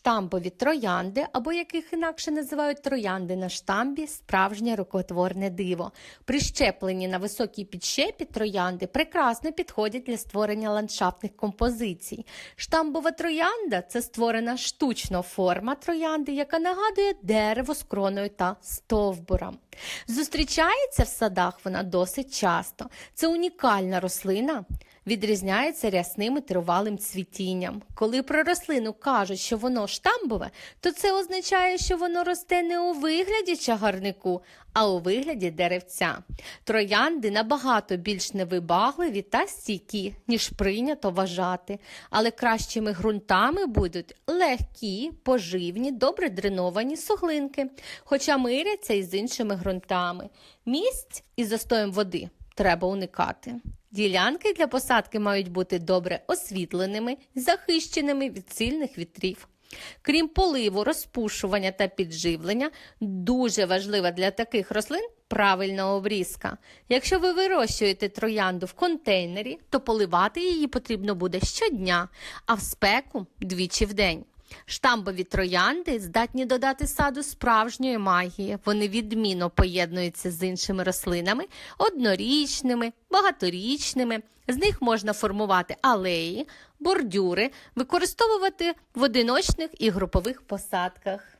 Штамбові троянди, або яких інакше називають троянди на штамбі, справжнє рукотворне диво. Прищеплені на високій підщепі троянди прекрасно підходять для створення ландшафтних композицій. Штамбова троянда це створена штучно форма троянди, яка нагадує дерево з кроною та стовбуром. Зустрічається в садах вона досить часто. Це унікальна рослина. Відрізняється рясним і тривалим цвітінням. Коли про рослину кажуть, що воно штамбове, то це означає, що воно росте не у вигляді чагарнику, а у вигляді деревця. Троянди набагато більш невибагливі та стійкі, ніж прийнято вважати, але кращими ґрунтами будуть легкі, поживні, добре дреновані суглинки, хоча миряться і з іншими ґрунтами. Місць із застоєм води треба уникати. Ділянки для посадки мають бути добре освітленими, захищеними від сильних вітрів. Крім поливу, розпушування та підживлення, дуже важлива для таких рослин правильна обрізка. Якщо ви вирощуєте троянду в контейнері, то поливати її потрібно буде щодня, а в спеку двічі в день. Штамбові троянди здатні додати саду справжньої магії. Вони відмінно поєднуються з іншими рослинами, однорічними, багаторічними. З них можна формувати алеї, бордюри, використовувати в одиночних і групових посадках.